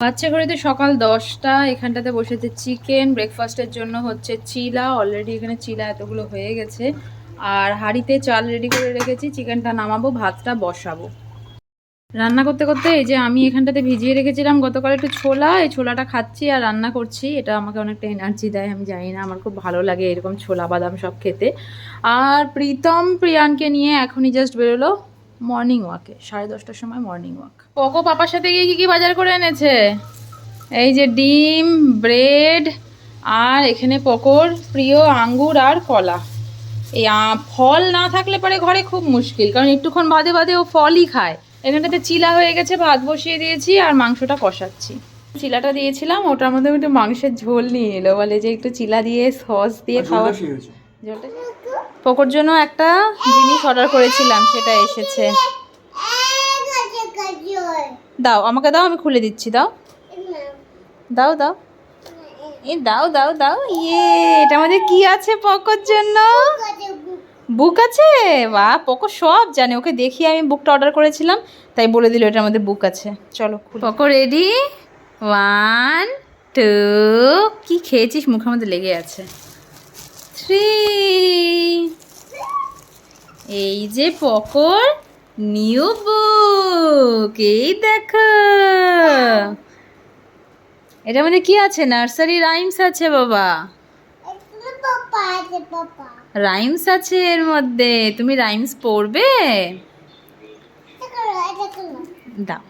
বাচ্চা ঘড়িতে সকাল দশটা, এখানটাতে বসেছে চিকেন, ব্রেকফাস্টের জন্য হচ্ছে চিলা অলরেডি এখানে চিলা এতগুলো হয়ে গেছে। আর হাঁড়িতে চাল রেডি করে রেখেছি, চিকেনটা নামাবো, ভাতটা বসাবো। রান্না করতে করতে এই যে আমি এখানটাতে ভিজিয়ে রেখেছিলাম গতকাল একটু ছোলা, এই ছোলাটা খাচ্ছি আর রান্না করছি। এটা আমাকে অনেকটা এনার্জি দেয়, আমি জানি না, আমার খুব ভালো লাগে এরকম ছোলা বাদাম সব খেতে। আর প্রীতম প্রিয়ানকে নিয়ে এখনই জাস্ট বেরোলো। মর্নিং ওয়াকে সাড়ে দশটার সময় মর্নিং ওয়াক পকো পাপার সাথে গিয়ে কি কি বাজার করে এনেছে? এই যে ডিম ব্রেড আর এখানে পকোর প্রিয় আঙ্গুর আর কলা। এই ফল না থাকলে পরে ঘরে খুব মুশকিল কারণ একটুক্ষণ বাদে বাদে ও ফলই খায়। এখানটাতে চিলা হয়ে গেছে ভাত বসিয়ে দিয়েছি আর মাংসটা কষাচ্ছি। চিলাটা দিয়েছিলাম ওটার মধ্যে একটু মাংসের ঝোল নিয়ে এলো বলে যে একটু চিলা দিয়ে সস দিয়ে খাওয়া পকোর জন্য একটা জিনিস অর্ডার করেছিলাম, সেটা এসেছে। দাও, আমাকে দাও, আমি খুলে দিচ্ছি, দাও। দাও দাও। এ, দাও দাও দাও। ইয়ে এটা মধ্যে কি আছে পকোর জন্য? বুক আছে? বা পকো সব জানে। ওকে দেখিয়ে আমি বুকটা অর্ডার করেছিলাম, তাই বলে দিল এটার মধ্যে বুক আছে। চলো পকো রেডি ওয়ান টু কি খেয়েছিস? মুখের মধ্যে লেগে আছে। থ্রি। এই যে পকর নিউ বুক, এই দেখো। এটা মধ্যে কি আছে? নার্সারি রাইমস আছে বাবা। রাইমস আছে এর মধ্যে। তুমি রাইমস পড়বে? দাও।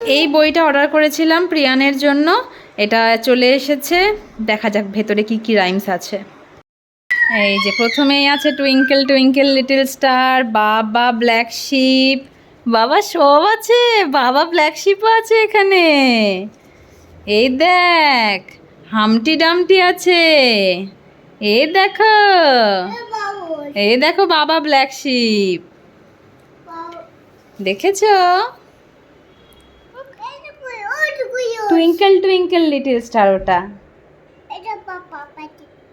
এই বইটা অর্ডার করেছিলাম প্রিয়ানের জন্য। এটা চলে এসেছে। দেখা যাক ভেতরে কি কি রাইমস আছে। এই যে প্রথমেই আছে twinkle twinkle little star baa black sheep বাবা সব আছে, বাবা ব্ল্যাক শিপও আছে এখানে। এই দেখ হামটি ডামটি আছে। এ দেখো এই দেখো বাবা ব্ল্যাক শিপ দেখেছ? টুইঙ্কেল টুইঙ্কেল লিটল স্টার ওটা।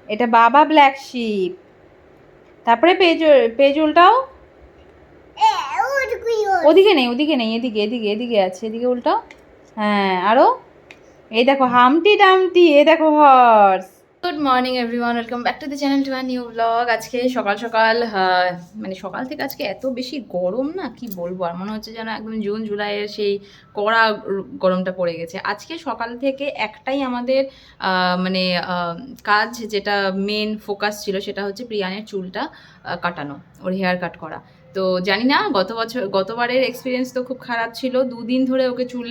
এটা বাবা ব্ল্যাক শিপ তারপরে পেজ পেজুলটাও? ওদিকে নেই ওদিকে নেই, এদিকে এদিকে এদিকে আছে, এদিকে উল্টাও হ্যাঁ আরও এই দেখো হামটি ডামটি এ দেখো horse good morning everyone welcome back to the channel to new blog আজকে সকাল সকাল মানে সকাল থেকে আজকে এত বেশি গরম না, কি বলব? আর মনে হচ্ছে যেন একদম জুন, জুলাইয়ের সেই কড়া গরমটা পড়ে গেছে। আজকে সকাল থেকে একটাই আমাদের মানে কাজ যেটা মেন ফোকাস ছিল সেটা হচ্ছে প্রিয়ানের চুলটা কাটানো, ওর হেয়ার কাট করা। তো জানি না, গত বছর, গতবারের এক্সপিরিয়েন্স তো খুব খারাপ ছিল। দুদিন ধরে ওকে চুল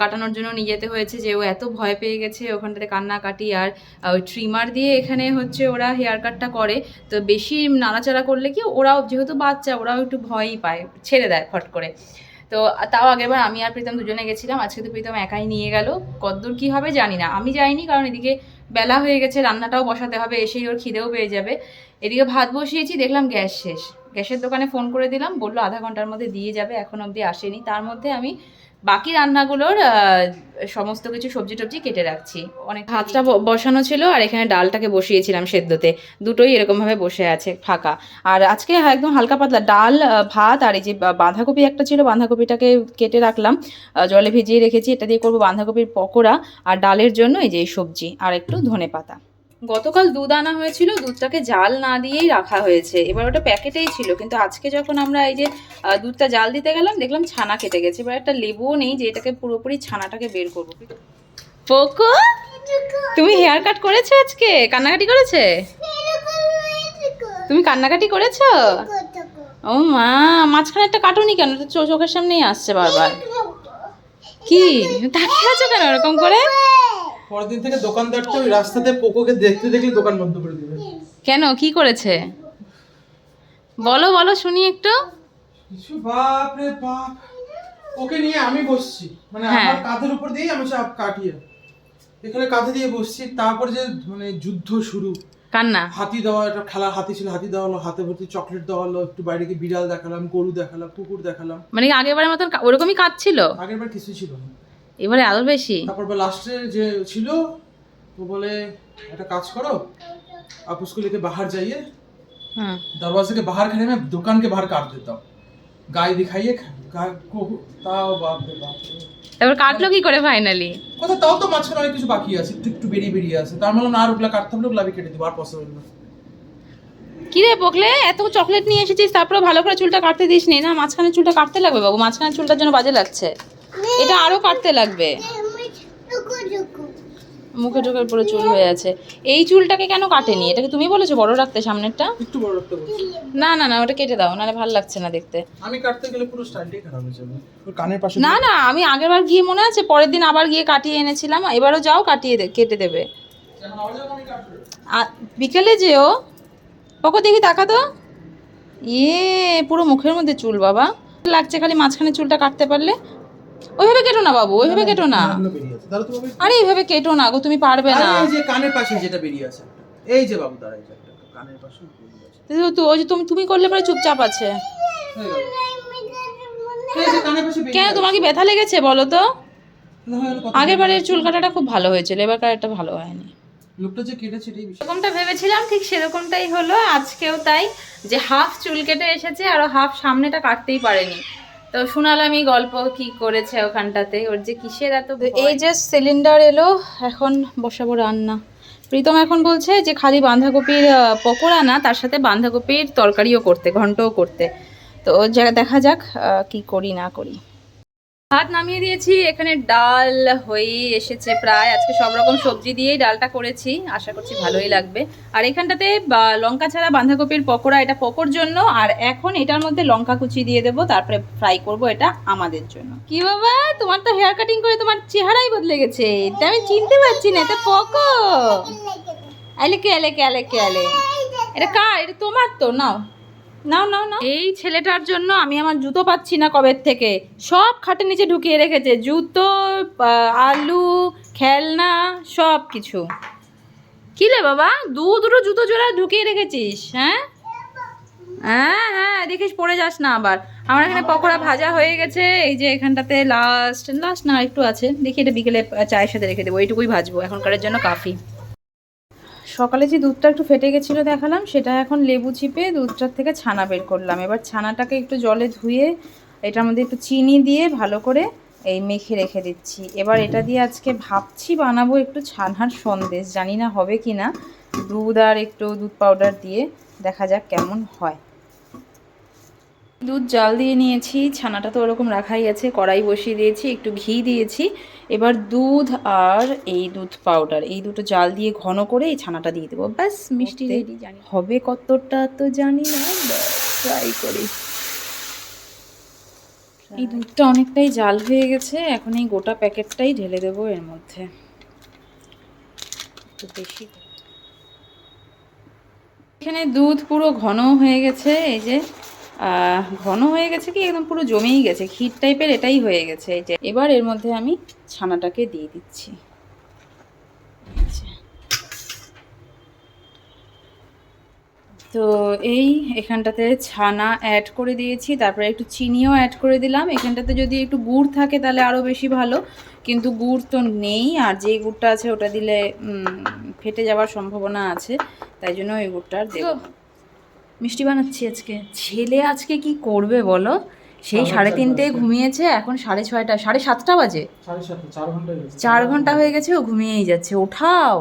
কাটানোর জন্য নিয়ে যেতে হয়েছে যে ও এত ভয় পেয়ে গেছে ওখানটাতে কান্নাকাটি আর ওই ট্রিমার দিয়ে এখানে হচ্ছে ওরা হেয়ার কাটটা করে। তো বেশি নাড়াচাড়া করলে কি ওরাও, যেহেতু বাচ্চা, ওরাও একটু ভয়ই পায়, ছেড়ে দেয় ফট করে। তো তাও আগেরবার আমি আর প্রীতম দুজনে গেছিলাম, আজকে তো প্রীতম একাই নিয়ে গেল। কদ্দূর কি হবে জানি না, আমি যাইনি কারণ এদিকে বেলা হয়ে গেছে, রান্নাটাও বসাতে হবে, এসেই ওর খিদেও পেয়ে যাবে। এদিকে ভাত বসিয়েছি, দেখলাম গ্যাস শেষ। গ্যাসের দোকানে ফোন করে দিলাম, বলল আধা ঘণ্টার মধ্যে দিয়ে যাবে, এখন অবধি আসেনি। তার মধ্যে আমি বাকি রান্নাগুলোর সমস্ত কিছু সবজি টবজি কেটে রাখছি। অনেক ভাতটা বসানো ছিল, আর এখানে ডালটাকে বসিয়েছিলাম সেদ্ধতে। দুটোই এরকমভাবে বসে আছে, ফাঁকা। আর আজকে একদম হালকা পাতলা ডাল ভাত, আর এই যে বাঁধাকপি একটা ছিল, বাঁধাকপিটাকে কেটে রাখলাম। জলে ভিজিয়ে রেখেছি, এটা দিয়ে করব বাঁধাকপির পকোড়া, আর ডালের জন্য এই যে সবজি, আর একটু ধনে পাতা। গতকাল দুধ আনা হয়েছিল, দুধটাকে জাল না দিয়েই রাখা হয়েছে। এবার ওটা প্যাকেটেই ছিল, কিন্তু আজকে যখন আমরা এই যে দুধটা জাল দিতে গেলাম, দেখলাম ছানা কেটে গেছে। এবার একটা লেবুও নেই যে এটাকে পুরোপুরি ছানাটাকে বের করব। পোকো, তুমি হেয়ার কাট করেছ আজকে? কান্নাকাটি করেছে? তুমি কান্নাকাটি করেছ? ও মা, মাঝখানে একটা কাটুনি কেন? চোখের সামনেই আসছে বারবার। কি? তাকিয়ে আছো কেন এরকম করে? পরের দিন থেকে দোকানদারটা ওই রাস্তাতে পোকোকে দেখতে দেখলে দোকান বন্ধ করে দিবে। কেন? কি করেছে? বলো বলো শুনি একটু। কিছু বাপ রে বাপ। ওকে নিয়ে আমি বসছি। মানে হ্যাঁ। আমার কাঁধের উপর দিয়েই আমি চাপ কাটিয়ে এখানে কাঁধে দিয়ে বসছি। তারপর যে মানে যুদ্ধ শুরু। কান্না? হাতি দেওয়া একটা খেলার হাতি ছিল হাতি দেওয়া হলো হাতে ভর্তি চকলেট দেওয়া হলো একটু বাইরে গিয়ে বিড়াল দেখালাম গরু দেখালাম কুকুর দেখালাম। মানে আগেরবারের মতন ওরকমই কাঁদছিল আগের বার কিছু ছিল না। এবারে আরো বেশি তারপর লাস্টে যে ছিল ও বলে একটা কাজ করো आप उसको लेके बाहर जाइए হুম दरवाजे के बाहर खड़े में दुकान के बाहर काट देता हूँ গায়ে দেখাইয়ে খাই গা- কো- তাও বাপরে বাপরে তারপর কাটলো কি করে ফাইনালি কোথাও তাও তো মাঝখানে অনেক কিছু বাকি আছে একটু একটু বেরিয়ে বেরিয়ে আছে তার মানে না আর ওগুলা কাটতে হবে ওগুলা আমি কেটে দিব আর পসিবল না কি রে পকলে এত চকলেট নিয়ে এসেছিস তারপরে ভালো করে চুলটা কাটতে দিস নি না মাঝখানে চুলটা কাটতে লাগবে বাবু মাঝখানে চুলটার জন্য বাজে লাগছে এটা আরও কাটতে লাগবে। মুখে টুকের পুরো চুল হয়ে আছে। এই চুলটাকে কেন কাটেনি? এটাকে তুমি বলেছ বড় রাখতে সামনেরটা? একটু বড় রাখতে বলছি। না না না ওটা কেটে দাও নাহলে ভালো লাগছে না দেখতে। আমি কাটতে গেলে পুরো স্টাইলটাই খারাপ হয়ে যাবে। কানের পাশে না না আমি আগেরবার গিয়ে মনে আছে পরের দিন আবার গিয়ে কাটিয়ে এনেছিলাম এবারও যাও কাটিয়ে কেটে দেবে। বিকেলে যেও। পকো দেখি তাকা তো। ইয়ে পুরো মুখের মধ্যে চুল বাবা। লাগছে খালি মাঝখানে চুলটা কাটতে পারলে। ওইভাবে কেটো না বাবু ওইভাবে কেটো না। আরে এইভাবে কেটো না গো তুমি পারবে না। এই যে কানের পাশে যেটা বেরিয়ে আছে এই যে বাবু দাঁড়াই যে কানের পাশে বেরিয়ে আছে। তো- তো ওই যে তুমি তুমি করলে পরে চুপচাপ আছে। কেন। তোমার কি ব্যথা লেগেছে বলো তো? না, হয়ে গেল, কত- আগের বারের চুল কাটাটা খুব ভালো হয়েছিল এবার কাটাটা ভালো হয়নি। লোকটা যে কেটেছে এটাই বিষয় ভেবেছিলাম ঠিক সেরকমটাই হলো। আজকেও তাই যে হাফ চুল কেটে এসেছে আর হাফ সামনেটা কাটতেই পারেনি। তো শোনালাম এই গল্প কি করেছে ওখানটাতে? ওর যে কিসের এত এই যে সিলিন্ডার এলো এখন বসাবো রান্না। প্রীতম এখন বলছে যে খালি বাঁধাকপির পকোড়া না তার সাথে বাঁধাকপির তরকারিও করতে ঘন্টও করতে। তো যা- দেখা যাক কি করি না করি। ভাত নামিয়ে দিয়েছি এখানে ডাল হয়ে এসেছে প্রায়। আজকে সব রকম সবজি দিয়েই ডালটা করেছি আশা করছি ভালোই লাগবে। আর এখানটাতে বা- লঙ্কা ছাড়া বাঁধাকপির পকোড়া এটা পকোর জন্য আর এখন এটার মধ্যে লঙ্কা কুচি দিয়ে দেবো তারপরে ফ্রাই করব এটা আমাদের জন্য। কি বাবা তোমার তো হেয়ার কাটিং করে তোমার চেহারাই বদলে গেছে। এটা আমি চিনতে পারছি না এটা পকো। আলে কে আলে কে আলে কে আলে। এটা কার? এটা তোমার তো নাও। নাও নাও নাও। এই ছেলেটার জন্য আমি আমার জুতো পাচ্ছি না কবের থেকে। সব খাটের নিচে ঢুকিয়ে রেখেছে। জুতো আলু, খেলনা, সব কিছু। কি রে বাবা? দু দুটো জুতো জোড়া ঢুকিয়ে রেখেছিস হ্যাঁ? হ্যাঁ হ্যাঁ দেখিস পড়ে যাস না আবার। আমার এখানে পকোড়া ভাজা হয়ে গেছে। এই যে এখানটাতে লাস্ট লাস্ট না একটু আছে। দেখি এটা বিকেলে চায়ের সাথে রেখে দেবো। এইটুকুই ভাজবো। এখনকারের জন্য কাফি সকালে যে দুধটা একটু ফেটে গেছিল দেখালাম, সেটা এখন লেবু চিপে দুধটার থেকে ছানা বের করলাম। এবার ছানাটাকে একটু জলে ধুয়ে এটার মধ্যে একটু চিনি দিয়ে ভালো করে এই মেখে রেখে দিচ্ছি। এবার এটা দিয়ে আজকে ভাবছি বানাবো একটু ছানার সন্দেশ, জানি না হবে কি না দুধ আর একটু দুধ পাউডার দিয়ে দেখা যাক কেমন হয়। দুধ জাল দিয়ে নিয়েছি ছানাটা তো ওরকম রাখাই আছে কড়াই বসিয়ে দিয়েছি একটু ঘি দিয়েছি। এবার দুধ আর এই দুধ পাউডার এই দুটো জাল দিয়ে ঘন করে এই ছানাটা দিয়ে দেবো। ব্যাস মিষ্টি রেডি। জানি হবে কতটা তো জানি না ট্রাই করি। এই দুধটা অনেকটাই জাল হয়ে গেছে এখন এই গোটা প্যাকেটটাই ঢেলে দেবো এর মধ্যে। একটু বেশি এখানে দুধ পুরো ঘন হয়ে গেছে এই যে ঘন হয়ে গেছে কি একদম পুরো জমেই গেছে। ক্ষীর টাইপের এটাই হয়ে গেছে এই যে। এবার এর মধ্যে আমি ছানাটাকে দিয়ে দিচ্ছি। তো এই এখানটাতে ছানা অ্যাড করে দিয়েছি তারপরে একটু চিনিও অ্যাড করে দিলাম। এখানটাতে যদি একটু গুড় থাকে তাহলে আরও বেশি ভালো কিন্তু গুড় তো নেই আর যেই গুড়টা আছে ওটা দিলে ফেটে যাওয়ার সম্ভাবনা আছে তাই জন্য ওই গুড়টা আর দেবো। মিষ্টি বানাচ্ছি আজকে। ছেলে আজকে কি করবে বলো? সেই সাড়ে তিনটেয় ঘুমিয়েছে এখন সাড়ে ছয়টা সাড়ে সাতটা বাজে। চার ঘণ্টা হয়ে গেছে। চার ঘণ্টা হয়ে গেছে ও ঘুমিয়েই যাচ্ছে। ওঠাও।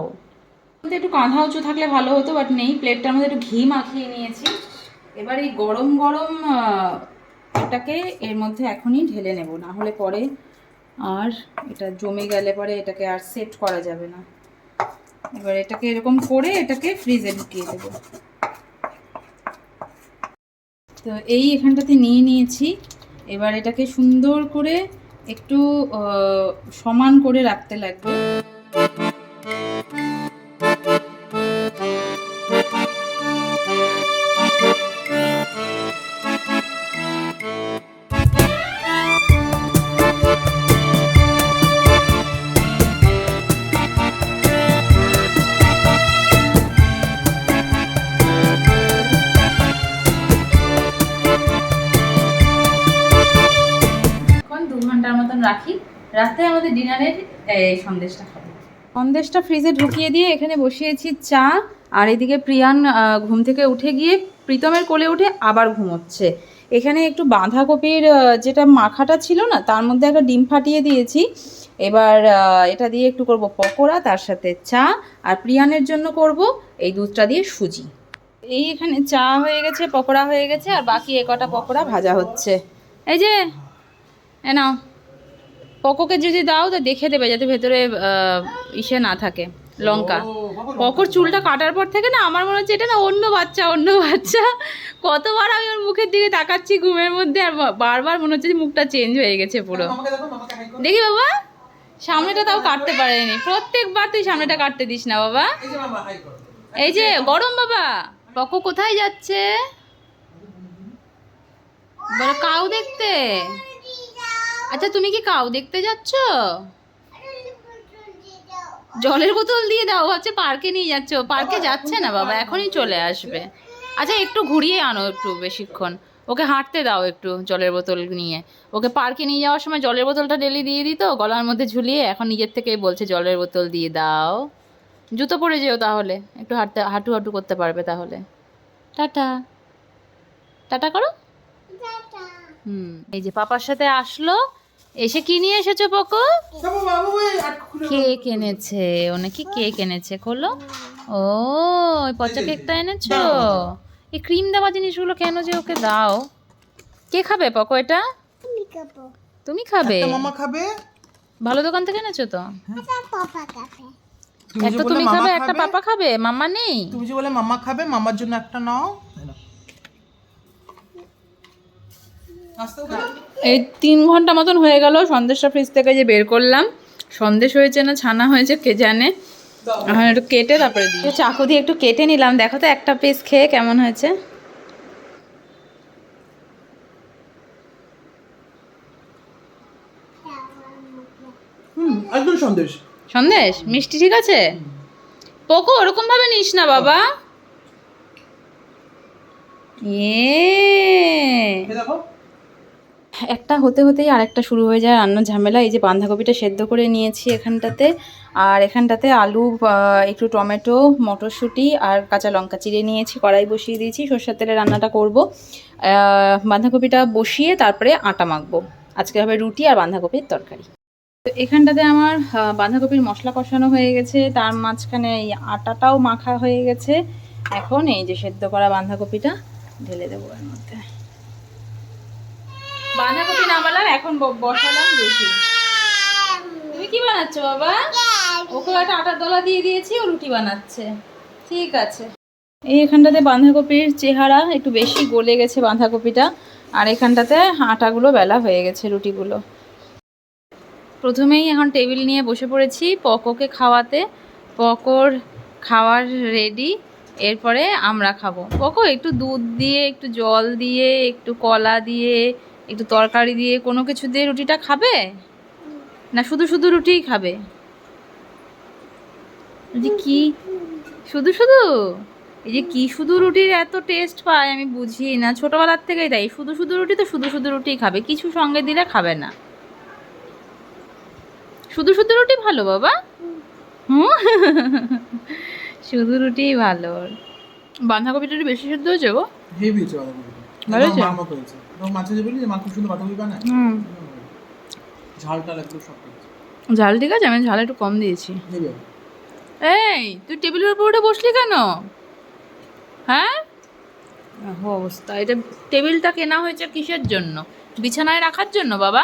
একটু কাঁধা উঁচু থাকলে ভালো হতো বাট নেই প্লেটটার মধ্যে একটু ঘি মাখিয়ে নিয়েছি। এবার এই গরম গরম এটাকে এর মধ্যে এখনই ঢেলে নেব না হলে পরে আর এটা জমে গেলে পরে এটাকে আর সেট করা যাবে না। এবার এটাকে এরকম করে এটাকে ফ্রিজে ঢুকিয়ে দেবো। তো এই এখানটাতে নিয়ে নিয়েছি। এবার এটাকে সুন্দর করে একটু সমান করে রাখতে লাগবে। রাখি। রাতে আমাদের ডিনারের এই সন্দেশটা খাব সন্দেশটা ফ্রিজে ঢুকিয়ে দিয়ে এখানে বসিয়েছি চা, আর এদিকে প্রিয়ান ঘুম থেকে উঠে গিয়ে প্রীতমের কোলে উঠে আবার ঘুমোচ্ছে। এখানে একটু বাঁধাকপির যেটা মাখাটা ছিল না, তার মধ্যে একটা ডিম ফাটিয়ে দিয়েছি। এবার এটা দিয়ে একটু করব পকোড়া, তার সাথে চা, আর প্রিয়ানের জন্য করব এই দুধটা দিয়ে সুজি। এই এখানে চা হয়ে গেছে, পকোড়া হয়ে গেছে, আর বাকি এ কটা পকোড়া ভাজা হচ্ছে। এই যে, এ নাও। পকোকে যদি দাও তো দেখে দেবে যাতে ভেতরে ইসে না থাকে লঙ্কা। পকর চুলটা কাটার পর থেকে না আমার মনে হচ্ছে এটা না অন্য বাচ্চা অন্য বাচ্চা। কতবার আমি ওর মুখের দিকে তাকাচ্ছি ঘুমের মধ্যে আর বারবার মনে হচ্ছে যে মুখটা চেঞ্জ হয়ে গেছে পুরো। দেখো বাবা সামনেটা তাও কাটতে পারেনি। প্রত্যেকবার তুই সামনেটা কাটতে দিস না বাবা। এই যে গরম বাবা। পকো কোথায় যাচ্ছে? বলো কাউ দেখতে? আচ্ছা তুমি কি কাউ দেখতে যাচ্ছ? জলের বোতল দিয়ে দাও হচ্ছে পার্কে নিয়ে যাচ্ছ। পার্কে যাচ্ছে না বাবা এখনই চলে আসবে। আচ্ছা একটু ঘুরিয়ে আনো একটু বেশিক্ষণ। ওকে হাঁটতে দাও একটু জলের বোতল নিয়ে। ওকে পার্কে নিয়ে যাওয়ার সময় জলের বোতলটা ডেলি দিয়ে দিত গলার মধ্যে ঝুলিয়ে। এখন নিজের থেকেই বলছে জলের বোতল দিয়ে দাও। জুতো পরে যেও তাহলে একটু হাঁটতে হাঁটু হাঁটু করতে পারবে তাহলে। টাটা। টাটা করো? হুম এই যে পাপার সাথে আসলো। এসে কি নিয়ে এসেছ পকো? কেক এনেছে ও নাকি কেক এনেছে খোলো। ও ওই পচা কেকটা এনেছো? এই ক্রিম দেওয়া জিনিসগুলো কেন যে ওকে দাও? কে খাবে পকো এটা? তুমি খাবে? মামা খাবে। ভালো দোকান থেকে এনেছো তো? একটা তুমি খাবে একটা পাপা খাবে? মামা নেই? তুমি যে বলে মামা খাবে মামার জন্য একটা নাও আসতে ওকে দাও। এই তিন ঘণ্টা মতন হয়ে গেল সন্দেশটা ফ্রিজ থেকে যে বের করলাম। সন্দেশ হয়েছে না ছানা হয়েছে কে জানে? এখন একটু কেটে তারপরে দিই। চাকু দিয়ে একটু কেটে নিলাম দেখো তো একটা পিস খেয়ে কেমন হয়েছে। একদম সন্দেশ। সন্দেশ? মিষ্টি ঠিক আছে? পোকো ওরকম ভাবে নিস না বাবা। ইয়ে। দেখো। একটা হতে হতেই আরেকটা শুরু হয়ে যায় রান্নার ঝামেলা। এই যে বাঁধাকপিটা সেদ্ধ করে নিয়েছি এখানটাতে। আর এখানটাতে আলু একটু টমেটো, মটরশুঁটি আর কাঁচা লঙ্কা চিড়ে নিয়েছি, কড়াই বসিয়ে দিয়েছি, সর্ষের তেলে রান্নাটা করব। বাঁধাকপিটা বসিয়ে তারপরে আটা মাখবো। আজকে হবে রুটি আর বাঁধাকপির তরকারি। তো এখানটাতে আমার বাঁধাকপির মশলা কষানো হয়ে গেছে। তার মাঝখানে এই আটাটাও মাখা হয়ে গেছে। এখন এই যে সেদ্ধ করা বাঁধাকপিটা ঢেলে দেবো এর মধ্যে। বাঁধাকপি নামালাম এখন বসালাম রুটি। তুমি কি বানাচ্ছ বাবা? ওকে একটা আটার দলা দিয়ে দিয়েছি ও রুটি বানাচ্ছে। ঠিক আছে। এই এখানটাতে বাঁধাকপির চেহারা একটু বেশি গলে গেছে বাঁধাকপিটা আর এখানটাতে আটাগুলো বেলা হয়ে গেছে রুটিগুলো। প্রথমেই এখন টেবিল নিয়ে বসে পড়েছি পকোকে খাওয়াতে। পকোর খাওয়ার রেডি এরপরে আমরা খাব। পকো একটু দুধ দিয়ে একটু জল দিয়ে একটু কলা দিয়ে একটু তরকারি দিয়ে কোনো কিছু দিয়ে রুটিটা খাবে? না, শুধু শুধু রুটিই খাবে? যে কি? শুধু শুধু? এই যে কি শুধু রুটির এত টেস্ট পায়, আমি বুঝি না। ছোটবেলার থেকেই তাই। শুধু শুধু রুটি তো শুধু শুধু রুটি খাবে। কিছু সঙ্গে দিলে খাবে না। শুধু শুধু রুটি ভালো, বাবা? হুম? শুধু রুটিই ভালো। বাঁধাকপিটা বেশি সেদ্ধ হয়েছে গো? হেভি ঝাল ঠিক আছে আমি ঝাল একটু কম দিয়েছি। এই তুই টেবিলের উপর উঠে বসলি কেন? হ্যাঁ? অবস্থা। এটা টেবিলটা কেনা হয়েছে কিসের জন্য? বিছানায় রাখার জন্য বাবা?